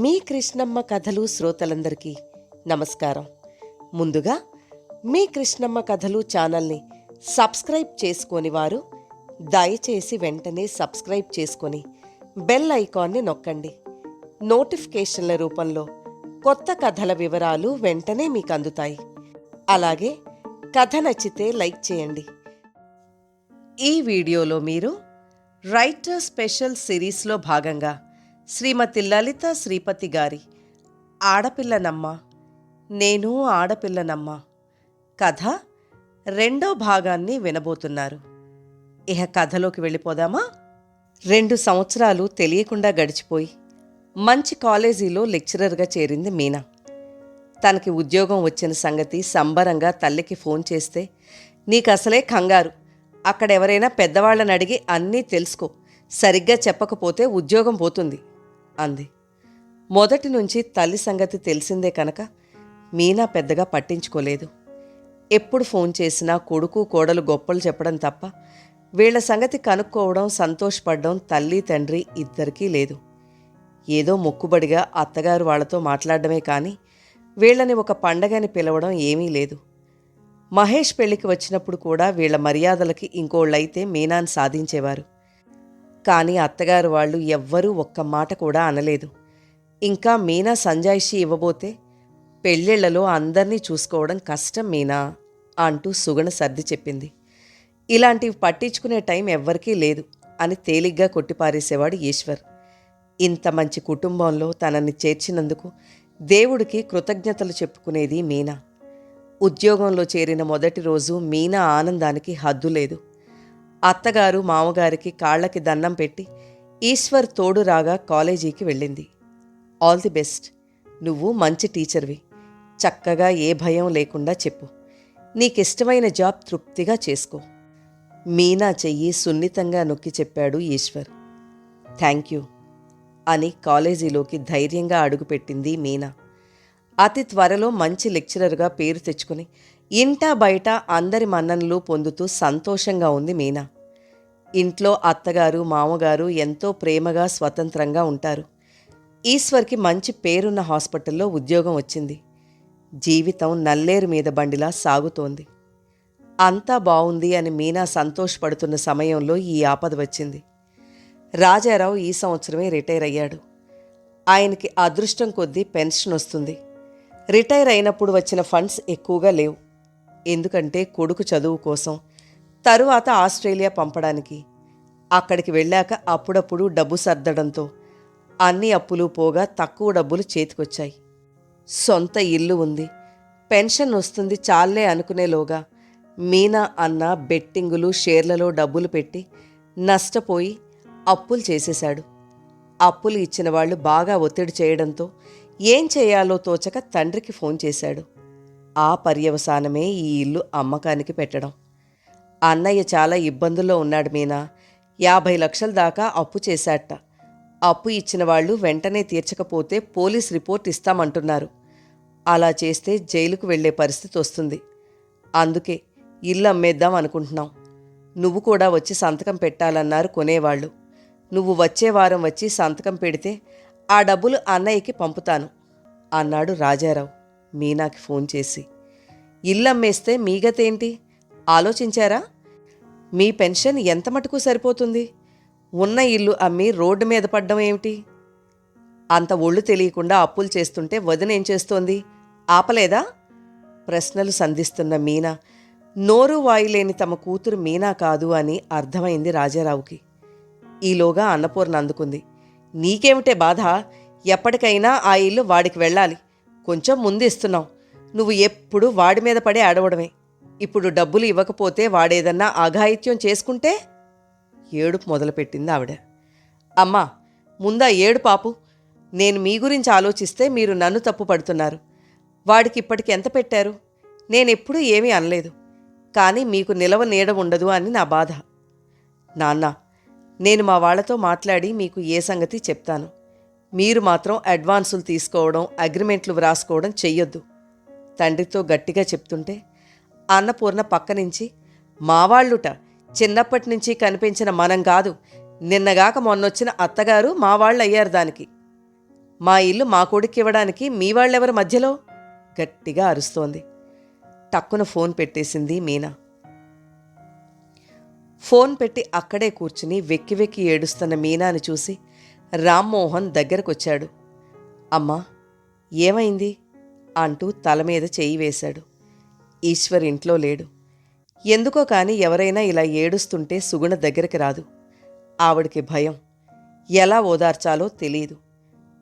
మీ కృష్ణమ్మ కథలు శ్రోతలందరికీ నమస్కారం. ముందుగా మీ కృష్ణమ్మ కథలు ఛానల్ని సబ్స్క్రైబ్ చేసుకోని వారు దయచేసి వెంటనే సబ్స్క్రైబ్ చేసుకొని బెల్ ఐకాన్ని నొక్కండి. నోటిఫికేషన్ల రూపంలో కొత్త కథల వివరాలు వెంటనే మీకు అందుతాయి అలాగే కథ నచ్చితే లైక్ చేయండి. ఈ వీడియోలో మీరు రైటర్ స్పెషల్ సిరీస్లో భాగంగా శ్రీమతి లలిత శ్రీపతి గారి ఆడపిల్లనమ్మ. నేను ఆడపిల్లనమ్మ. కథ రెండో భాగాన్ని వినబోతున్నారు. ఇహ కథలోకి వెళ్ళిపోదామా? రెండు సంవత్సరాలు తెలియకుండా గడిచిపోయి మంచి కాలేజీలో లెక్చరర్గా చేరింది మీనా. తనకి ఉద్యోగం వచ్చిన సంగతి సంబరంగా తల్లికి ఫోన్ చేస్తే నీకు అసలే కంగారు. అక్కడ ఎవరైనా పెద్దవాళ్ళని అడిగి అన్నీ తెలుసుకో. సరిగ్గా చెప్పకపోతే ఉద్యోగం పోతుంది. అంది. మొదటి నుంచి తల్లి సంగతి తెలిసిందే కనుక మీనా పెద్దగా పట్టించుకోలేదు. ఎప్పుడు ఫోన్ చేసినా కొడుకు కోడలు గొప్పలు చెప్పడం తప్ప వీళ్ళ సంగతి కనుక్కోవడం సంతోషపడడం తల్లి తండ్రి ఇద్దరికీ లేదు. ఏదో మొక్కుబడిగా అత్తగారు వాళ్ళతో మాట్లాడడమే కానీ వీళ్ళని ఒక పండగని పిలవడం ఏమీ లేదు. మహేష్ పెళ్ళికి వచ్చినప్పుడు కూడా వీళ్ళ మర్యాదలకి ఇంకోళ్ళైతే మీనాన్ సాధించేవారు. కానీ అత్తగారు వాళ్ళు ఎవ్వరూ ఒక్క మాట కూడా అనలేదు. ఇంకా మీనా సంజాయిషి ఇవ్వబోతే పెళ్ళిళ్ళలో అందరినీ చూసుకోవడం కష్టం మీనా అంటూ సుగణ సర్ది చెప్పింది. ఇలాంటివి పట్టించుకునే టైం ఎవ్వరికీ లేదు అని తేలిగ్గా కొట్టిపారేసేవాడు ఈశ్వర్. ఇంత మంచి కుటుంబంలో తనని చేర్చినందుకు దేవుడికి కృతజ్ఞతలు చెప్పుకునేది మీనా. ఉద్యోగంలో చేరిన మొదటి రోజు మీనా ఆనందానికి హద్దు లేదు. అత్తగారు మామగారికి కాళ్ళకి దండం పెట్టి ఈశ్వర్ తోడు రాగా కాలేజీకి వెళ్ళింది. All the best. నువ్వు మంచి టీచర్వి. చక్కగా ఏ భయం లేకుండా చెప్పు. నీకిష్టమైన జాబ్ తృప్తిగా చేసుకో. మీనా చెయ్యి సున్నితంగా నొక్కి చెప్పాడు ఈశ్వర్. థ్యాంక్ యూ అని కాలేజీలోకి ధైర్యంగా అడుగుపెట్టింది మీనా. అతి త్వరలో మంచి లెక్చరర్గా పేరు తెచ్చుకుని ఇంట బయట అందరి మన్ననలు పొందుతూ సంతోషంగా ఉంది మీనా. ఇంట్లో అత్తగారు మామగారు ఎంతో ప్రేమగా స్వతంత్రంగా ఉంటారు. ఈశ్వర్కి మంచి పేరున్న హాస్పిటల్లో ఉద్యోగం వచ్చింది. జీవితం నల్లేరు మీద బండిలా సాగుతోంది. అంతా బాగుంది అని మీనా సంతోషపడుతున్న సమయంలో ఈ ఆపద వచ్చింది. రాజారావు ఈ సంవత్సరమే రిటైర్ అయ్యాడు. ఆయనకి అదృష్టం కొద్దీ పెన్షన్ వస్తుంది. రిటైర్ అయినప్పుడు వచ్చిన ఫండ్స్ ఎక్కువగా లేవు. ఎందుకంటే కొడుకు చదువు కోసం. తరువాత ఆస్ట్రేలియా పంపడానికి. అక్కడికి వెళ్ళాక అప్పుడప్పుడు డబ్బు సర్దడంతో అన్ని అప్పులు పోగా తక్కువ డబ్బులు చేతికొచ్చాయి. సొంత ఇల్లు ఉంది. పెన్షన్ వస్తుంది చాలే అనుకునేలోగా మీనా అన్న బెట్టింగులు షేర్లలో డబ్బులు పెట్టి నష్టపోయి అప్పులు చేసేశాడు. అప్పులు ఇచ్చిన వాళ్ళు బాగా ఒత్తిడి చేయడంతో ఏం చేయాలో తోచక తండ్రికి ఫోన్ చేశాడు. ఆ పర్యవసానమే ఈ ఇల్లు అమ్మకానికి పెట్టడం. అన్నయ్య చాలా ఇబ్బందుల్లో ఉన్నాడు మీనా. యాభై లక్షల దాకా అప్పు చేశాట. అప్పు ఇచ్చిన వాళ్ళు వెంటనే తీర్చకపోతే పోలీస్ రిపోర్ట్ ఇస్తామంటున్నారు. అలా చేస్తే జైలుకు వెళ్ళే పరిస్థితి వస్తుంది. అందుకే ఇల్లు అమ్మేద్దాం అనుకుంటున్నాం. నువ్వు కూడా వచ్చి సంతకం పెట్టాలన్నారు కొనేవాళ్ళు. నువ్వు వచ్చే వారం వచ్చి సంతకం పెడితే ఆ డబ్బులు అన్నయ్యకి పంపుతాను అన్నాడు రాజారావు. మీనాకి ఫోన్ చేసి ఇల్లు అమ్మేస్తే మీ గతేంటి? ఆలోచించారా? మీ పెన్షన్ ఎంత మటుకు సరిపోతుంది? ఉన్న ఇల్లు అమ్మి రోడ్డు మీద పడ్డం ఏమిటి? అంత ఒళ్ళు తెలియకుండా అప్పులు చేస్తుంటే వదిన ఏం చేస్తోంది? ఆపలేదా? ప్రశ్నలు సంధిస్తున్న మీనా నోరు వాయులేని తమ కూతురు మీనా కాదు అని అర్థమైంది రాజారావుకి. ఈలోగా అన్నపూర్ణ అందుకుంది నీకేమిటే బాధ? ఎప్పటికైనా ఆ ఇల్లు వాడికి వెళ్ళాలి. కొంచెం ముందు ఇస్తున్నావు నువ్వు ఎప్పుడు వాడి మీద పడే అడవడమే ఇప్పుడు డబ్బులు ఇవ్వకపోతే వాడేదన్నా ఆఘాయిత్యం చేసుకుంటే ఏడుపు మొదలుపెట్టింది ఆవిడ. అమ్మా ముందా ఏడు పాపు. నేను మీ గురించి ఆలోచిస్తే మీరు నన్ను తప్పు పడుతున్నారు. వాడికి ఇప్పటికి ఎంత పెట్టారు? నేనెప్పుడూ ఏమీ అనలేదు. కానీ మీకు నిలవ నీడ ఉండదు అని నా బాధ. నాన్న నేను మా వాళ్ళతో మాట్లాడి మీకు ఏ సంగతి చెప్తాను. మీరు మాత్రం అడ్వాన్సులు తీసుకోవడం అగ్రిమెంట్లు వ్రాసుకోవడం చెయ్యొద్దు. తండ్రితో గట్టిగా చెప్తుంటే అన్నపూర్ణ పక్క నుంచి మావాళ్ళుట చిన్నప్పటి నుంచి కనిపించిన మనం కాదు. నిన్నగాక మొన్నొచ్చిన అత్తగారు మా వాళ్ళు అయ్యారు దానికి. మా ఇల్లు మా కొడుకు ఇవ్వడానికి మీ వాళ్ళెవరి మధ్యలో? గట్టిగా అరుస్తోంది. టక్కున ఫోన్ పెట్టేసింది మీనా. ఫోన్ పెట్టి అక్కడే కూర్చుని వెక్కి వెక్కి ఏడుస్తున్న మీనాని చూసి రామ్మోహన్ దగ్గరకొచ్చాడు. అమ్మా ఏమైంది? అంటూ తల మీద చేయి వేశాడు. ఈశ్వర్ ఇంట్లో లేడు. ఎందుకో కాని ఎవరైనా ఇలా ఏడుస్తుంటే సుగుణ దగ్గరికి రాదు. ఆవిడికి భయం. ఎలా ఓదార్చాలో తెలియదు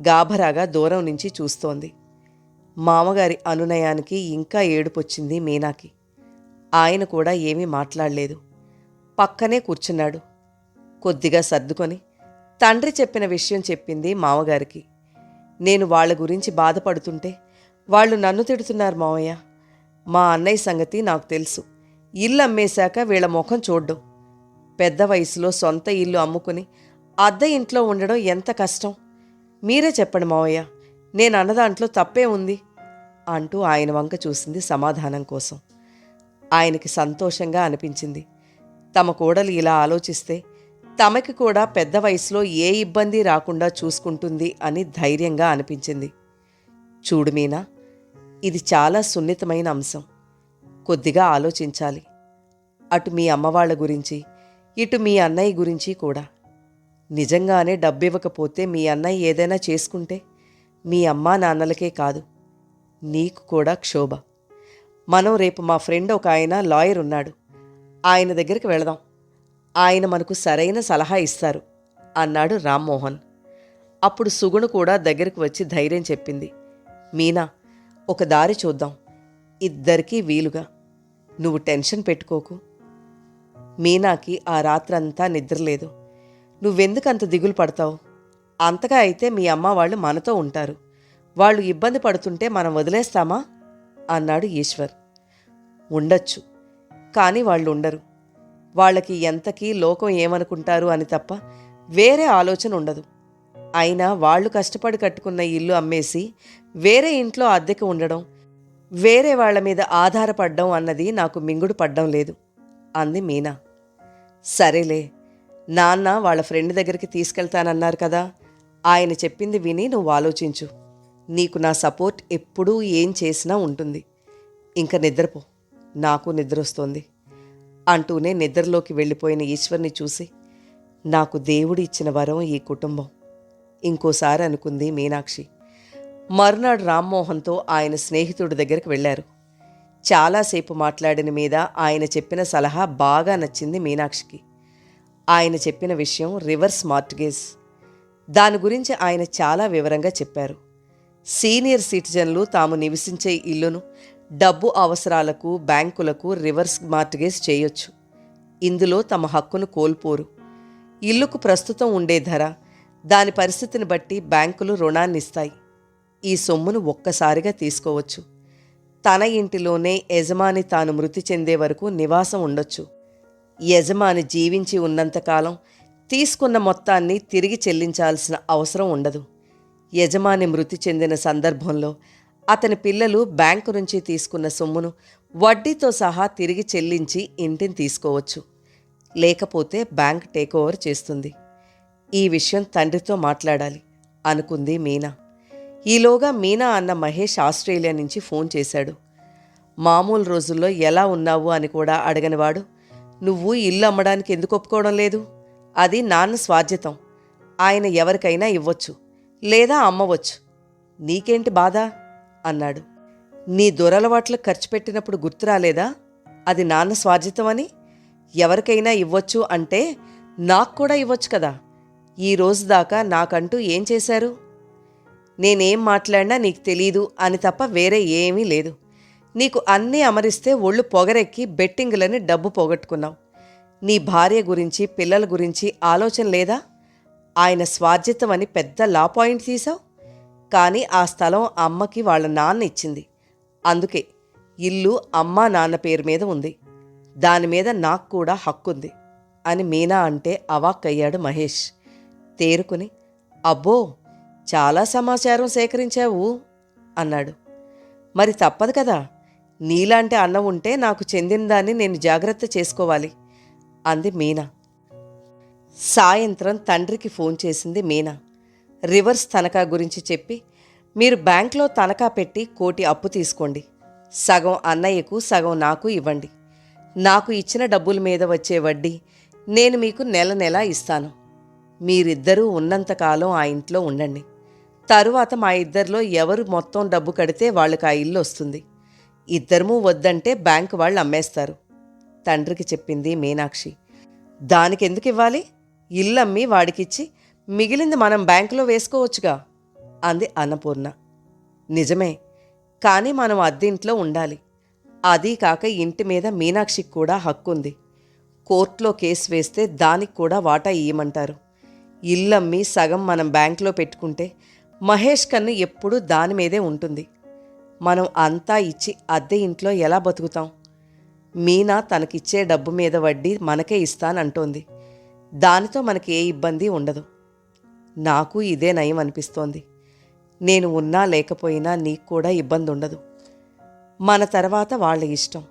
గాభరాగా దూరం నుంచి చూస్తోంది. మామగారి అనునయానికి ఇంకా ఏడుపొచ్చింది మీనాకి. ఆయన కూడా ఏమీ మాట్లాడలేదు. పక్కనే కూర్చున్నాడు. కొద్దిగా సర్దుకొని తండ్రి చెప్పిన విషయం చెప్పింది మామగారికి. నేను వాళ్ళ గురించి బాధపడుతుంటే వాళ్ళు నన్ను తిడుతున్నారు మావయ్య. మా అన్నయ్య సంగతి నాకు తెలుసు. ఇల్లు అమ్మేశాక వీళ్ళ ముఖం చూడ్డం. పెద్ద వయసులో సొంత ఇల్లు అమ్ముకుని అద్దె ఇంట్లో ఉండడం ఎంత కష్టం. మీరే చెప్పండి మావయ్య నేను అన్నదాంట్లో తప్పే ఉంది అంటూ ఆయన వంక చూసింది సమాధానం కోసం. ఆయనకి సంతోషంగా అనిపించింది. తమ కోడలు ఇలా ఆలోచిస్తే తమకి కూడా పెద్ద వయసులో ఏ ఇబ్బంది రాకుండా చూసుకుంటుంది అని ధైర్యంగా అనిపించింది. చూడు మీనా ఇది చాలా సున్నితమైన అంశం. కొద్దిగా ఆలోచించాలి. అటు మీ అమ్మవాళ్ళ గురించి ఇటు మీ అన్నయ్య గురించి కూడా. నిజంగానే డబ్బివ్వకపోతే మీ అన్నయ్య ఏదైనా చేసుకుంటే మీ అమ్మా నాన్నలకే కాదు నీకు కూడా క్షోభ. మనం రేపు మా ఫ్రెండ్ ఒక ఆయన లాయర్ ఉన్నాడు. ఆయన దగ్గరికి వెళదాం. ఆయన మనకు సరైన సలహా ఇస్తారు అన్నాడు రామ్మోహన్. అప్పుడు సుగుణ కూడా దగ్గరికి వచ్చి ధైర్యం చెప్పింది. మీనా ఒక దారి చూద్దాం. ఇద్దరికీ వీలుగా. నువ్వు టెన్షన్ పెట్టుకోకు. మీనాకి ఆ రాత్రంతా నిద్రలేదు నువ్వెందుకు అంత దిగులు పడతావు? అంతగా అయితే మీ అమ్మ వాళ్ళు మనతో ఉంటారు. వాళ్ళు ఇబ్బంది పడుతుంటే మనం వదిలేస్తామా? అన్నాడు ఈశ్వర్. ఉండొచ్చు. కానీ వాళ్ళు ఉండరు. వాళ్ళకి ఎంతకీ లోకం ఏమనుకుంటారు అని తప్ప వేరే ఆలోచన ఉండదు. అయినా వాళ్ళు కష్టపడి కట్టుకున్న ఇల్లు అమ్మేసి వేరే ఇంట్లో అద్దెకు ఉండడం వేరే వాళ్ళ మీద ఆధారపడ్డం అన్నది నాకు మింగుడు పడ్డం లేదు అంది మీనా. సరేలే నాన్న వాళ్ళ ఫ్రెండ్ దగ్గరికి తీసుకెళ్తానన్నారు కదా ఆయన చెప్పింది విని నువ్వు ఆలోచించు. నీకు నా సపోర్ట్ ఎప్పుడూ ఏం చేసినా ఉంటుంది. ఇంక నిద్రపో నాకు నిద్ర వస్తుంది అంటూనే నిద్రలోకి వెళ్ళిపోయిన ఈశ్వర్ని చూసి నాకు దేవుడు ఇచ్చిన వరం ఈ కుటుంబం. ఇంకోసారి అనుకుంది మీనాక్షి. మరునాడు రామ్మోహన్తో ఆయన స్నేహితుడి దగ్గరికి వెళ్ళారు. చాలాసేపు మాట్లాడిన మీద ఆయన చెప్పిన సలహా బాగా నచ్చింది మీనాక్షికి. ఆయన చెప్పిన విషయం రివర్స్ మార్ట్గేజ్ దాని గురించి ఆయన చాలా వివరంగా చెప్పారు. సీనియర్ సిటిజన్లు తాము నివసించే ఇల్లును డబ్బు అవసరాలకు బ్యాంకులకు రివర్స్ మార్ట్గేజ్ చేయొచ్చు. ఇందులో తమ హక్కును కోల్పోరు. ఇల్లుకు ప్రస్తుతం ఉండే ధర దాని పరిస్థితిని బట్టి బ్యాంకులు రుణాన్ని ఇస్తాయి ఈ సొమ్మును ఒక్కసారిగా తీసుకోవచ్చు. తన ఇంటిలోనే యజమాని తాను మృతి చెందే వరకు నివాసం ఉండొచ్చు. యజమాని జీవించి ఉన్నంతకాలం తీసుకున్న మొత్తాన్ని తిరిగి చెల్లించాల్సిన అవసరం ఉండదు. యజమాని మృతి చెందిన సందర్భంలో అతని పిల్లలు బ్యాంకు నుంచి తీసుకున్న సొమ్మును వడ్డీతో సహా తిరిగి చెల్లించి ఇంటిని తీసుకోవచ్చు. లేకపోతే బ్యాంక్ టేక్ ఓవర్ చేస్తుంది. ఈ విషయం తండ్రితో మాట్లాడాలి అనుకుంది మీనా. ఈలోగా మీనా అన్న మహేష్ ఆస్ట్రేలియా నుంచి ఫోన్ చేశాడు. మామూలు రోజుల్లో ఎలా ఉన్నావు అని కూడా అడగనివాడు. నువ్వు ఇల్లు అమ్మడానికి ఎందుకు ఒప్పుకోవడం లేదు? అది నాన్న స్వాధ్యతం. ఆయన ఎవరికైనా ఇవ్వచ్చు లేదా అమ్మవచ్చు. నీకేంటి బాధ? అన్నాడు. నీ దురలవాట్లు ఖర్చు పెట్టినప్పుడు గుర్తు రాలేదా? అది నాన్న స్వార్జితమని? ఎవరికైనా ఇవ్వచ్చు అంటే నాకు కూడా ఇవ్వచ్చు కదా. ఈ రోజు దాకా నాకంటూ ఏం చేశారు? నేనేం మాట్లాడినా నీకు తెలీదు అని తప్ప వేరే ఏమీ లేదు. నీకు అన్నీ అమరిస్తే ఒళ్ళు పొగరెక్కి బెట్టింగులని డబ్బు పోగొట్టుకున్నావు. నీ భార్య గురించి పిల్లల గురించి ఆలోచన లేదా? ఆయన స్వార్జితం అని పెద్ద లా పాయింట్ తీసావు కానీ ఆ స్థలం అమ్మకి వాళ్ళ నాన్న ఇచ్చింది. అందుకే ఇల్లు అమ్మా నాన్న పేరు మీద ఉంది. దాని మీద నాకు కూడా హక్కుంది అని మీనా అంటే అవాక్కయ్యాడు మహేష్. తేరుకుని అబ్బో చాలా సమాచారం సేకరించావు అన్నాడు. మరి తప్పదు కదా నీలాంటి అన్న ఉంటే నాకు చెందిన దాన్ని నేను జాగ్రత్త చేసుకోవాలి అంది మీనా. సాయంత్రం తండ్రికి ఫోన్ చేసింది మీనా. రివర్స్ తనఖా గురించి చెప్పి మీరు బ్యాంక్లో తనఖా పెట్టి కోటి అప్పు తీసుకోండి. సగం అన్నయ్యకు సగం నాకు ఇవ్వండి. నాకు ఇచ్చిన డబ్బుల మీద వచ్చే వడ్డీ నేను మీకు నెల నెలా ఇస్తాను. మీరిద్దరూ ఉన్నంతకాలం ఆ ఇంట్లో ఉండండి. తరువాత మా ఇద్దరిలో ఎవరు మొత్తం డబ్బు కడితే వాళ్ళకి ఆ ఇల్లు వస్తుంది. ఇద్దరము వద్దంటే బ్యాంకు వాళ్ళు అమ్మేస్తారు. తండ్రికి చెప్పింది మీనాక్షి. దానికి ఎందుకు ఇవ్వాలి? ఇల్లు అమ్మి వాడికిచ్చి మిగిలింది మనం బ్యాంకులో వేసుకోవచ్చుగా అంది అన్నపూర్ణ. నిజమే కానీ మనం అద్దెంట్లో ఉండాలి. అదీ కాక ఇంటి మీద మీనాక్షికి కూడా హక్కుంది. కోర్టులో కేసు వేస్తే దానికి కూడా వాటా ఇయ్యమంటారు. ఇల్లమ్మి సగం మనం బ్యాంకులో పెట్టుకుంటే మహేష్ కన్ను ఎప్పుడూ దాని మీదే ఉంటుంది. మనం అంతా ఇచ్చి అద్దె ఇంట్లో ఎలా బతుకుతాం? మీనా తనకిచ్చే డబ్బు మీద వడ్డీ మనకే ఇస్తానంటోంది. దానితో మనకి ఏ ఇబ్బంది ఉండదు. నాకు ఇదే నయం అనిపిస్తోంది. నేను ఉన్నా లేకపోయినా నీకు కూడా ఇబ్బంది ఉండదు మన తర్వాత వాళ్ళ ఇష్టం.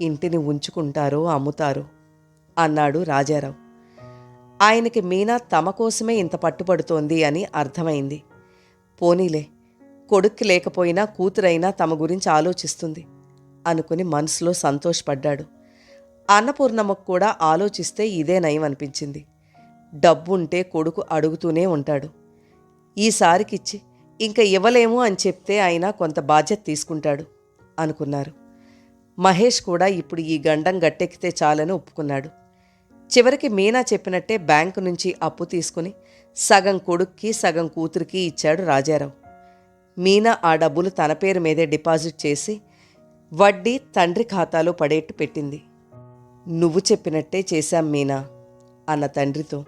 ఇంటిని ఉంచుకుంటారో అమ్ముతారో అన్నాడు రాజారావు. ఆయనకి మీనా తమ కోసమే ఇంత పట్టుపడుతోంది అని అర్థమైంది. పోనీలే కొడుక్కి లేకపోయినా కూతురైనా తమ గురించి ఆలోచిస్తుంది అనుకుని మనసులో సంతోషపడ్డాడు. అన్నపూర్ణమ్మకు కూడా ఆలోచిస్తే ఇదే నయం అనిపించింది. డబ్బుంటే కొడుకు అడుగుతూనే ఉంటాడు. ఈసారికిచ్చి ఇంకా ఇవ్వలేము అని చెప్తే ఆయన కొంత బాధ్యత తీసుకుంటాడు అనుకున్నారు. మహేష్ కూడా ఇప్పుడు ఈ గండం గట్టెక్కితే చాలని ఒప్పుకున్నాడు. చివరికి మీనా చెప్పినట్టే బ్యాంకు నుంచి అప్పు తీసుకుని సగం కొడుక్కి సగం కూతురికి ఇచ్చాడు రాజారావు. మీనా ఆ డబ్బులు తన పేరు మీదే డిపాజిట్ చేసి వడ్డీ తండ్రి ఖాతాలో పడేట్టు పెట్టింది. నువ్వు చెప్పినట్టే చేశాం మీనా అన్న తండ్రితో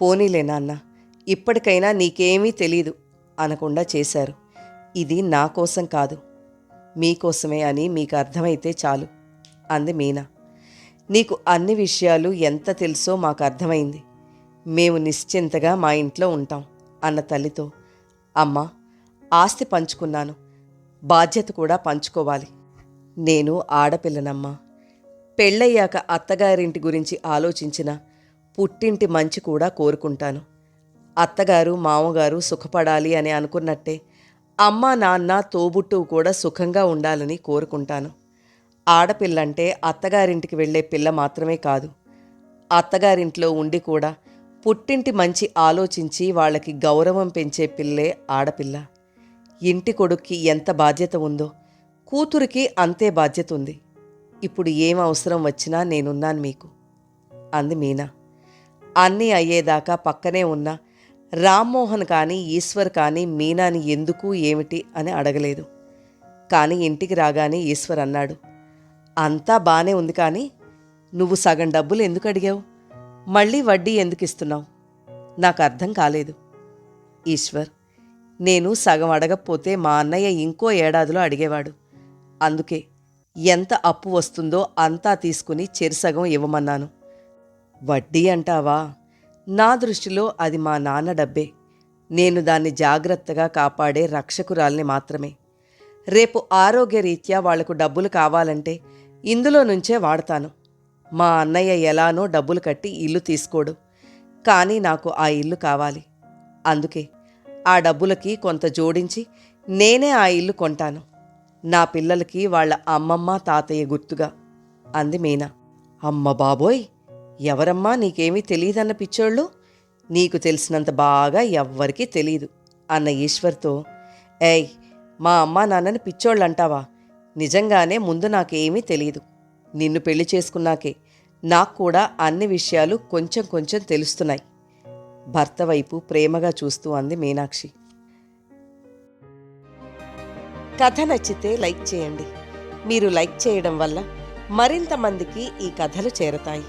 పోనీలే నాన్న ఇప్పటికైనా నీకేమీ తెలీదు అనకుండా చేశారు. ఇది నా కోసం కాదు మీకోసమే అని మీకు అర్థమైతే చాలు అంది మీనా. నీకు అన్ని విషయాలు ఎంత తెలుసో మాకు అర్థమైంది. మేము నిశ్చింతగా మా ఇంట్లో ఉంటాం అన్న తల్లితో. అమ్మ ఆస్తి పంచుకున్నాను బాధ్యత కూడా పంచుకోవాలి. నేను ఆడపిల్లనమ్మా. పెళ్ళయ్యాక అత్తగారింటి గురించి ఆలోచించిన పుట్టింటి మంచి కూడా కోరుకుంటాను. అత్తగారు మామగారు సుఖపడాలి అని అనుకున్నట్టే అమ్మ నాన్న తోబుట్టువు కూడా సుఖంగా ఉండాలని కోరుకుంటాను. ఆడపిల్లంటే అత్తగారింటికి వెళ్ళే పిల్ల మాత్రమే కాదు. అత్తగారింట్లో ఉండి కూడా పుట్టింటి మంచి ఆలోచించి వాళ్ళకి గౌరవం పెంచే పిల్లే ఆడపిల్ల. ఇంటి కొడుక్కి ఎంత బాధ్యత ఉందో కూతురికి అంతే బాధ్యత ఉంది. ఇప్పుడు ఏం అవసరం వచ్చినా నేనున్నాను మీకు. అంది మీనా. అన్నీ అయ్యేదాకా పక్కనే ఉన్న రామ్మోహన్ కానీ ఈశ్వర్ కానీ మీనాని ఎందుకు ఏమిటి అని అడగలేదు. కానీ ఇంటికి రాగానే ఈశ్వర్ అన్నాడు అంతా బానే ఉంది కానీ నువ్వు సగం డబ్బులు ఎందుకు అడిగావు? మళ్ళీ వడ్డీ ఎందుకు ఇస్తున్నావు? నాకు అర్థం కాలేదు. ఈశ్వర్ నేను సగం అడగకపోతే మా అన్నయ్య ఇంకో ఏడాదిలో అడిగేవాడు. అందుకే ఎంత అప్పు వస్తుందో అంతా తీసుకుని చెరిసగం ఇవ్వమన్నాను. వడ్డీ అంటావా? నా దృష్టిలో అది మా నాన్న డబ్బే. నేను దాన్ని జాగ్రత్తగా కాపాడే రక్షకురాల్ని మాత్రమే. రేపు ఆరోగ్యరీత్యా వాళ్ళకు డబ్బులు కావాలంటే ఇందులో నుంచే వాడతాను. మా అన్నయ్య ఎలానో డబ్బులు కట్టి ఇల్లు తీసుకోడు. కానీ నాకు ఆ ఇల్లు కావాలి. అందుకే ఆ డబ్బులకి కొంత జోడించి నేనే ఆ ఇల్లు కొంటాను. నా పిల్లలకి వాళ్ళ అమ్మమ్మ తాతయ్య గుర్తుగా. అంది మీనా. అమ్మ బాబోయ్! ఎవరమ్మా నీకేమీ తెలియదన్న పిచ్చోళ్ళు? నీకు తెలిసినంత బాగా ఎవ్వరికీ తెలీదు అన్న ఈశ్వర్తో ఏయ్ మా అమ్మా నాన్నని పిచ్చోళ్ళు అంటావా? నిజంగానే ముందు నాకేమీ తెలియదు నిన్ను పెళ్ళి చేసుకున్నాకే నాకు కూడా అన్ని విషయాలు కొంచెం కొంచెం తెలుస్తున్నాయి. భర్త వైపు ప్రేమగా చూస్తూ అంది మీనాక్షి. కథ నచ్చితే లైక్ చేయండి. మీరు లైక్ చేయడం వల్ల మరింత మందికి ఈ కథలు చేరతాయి.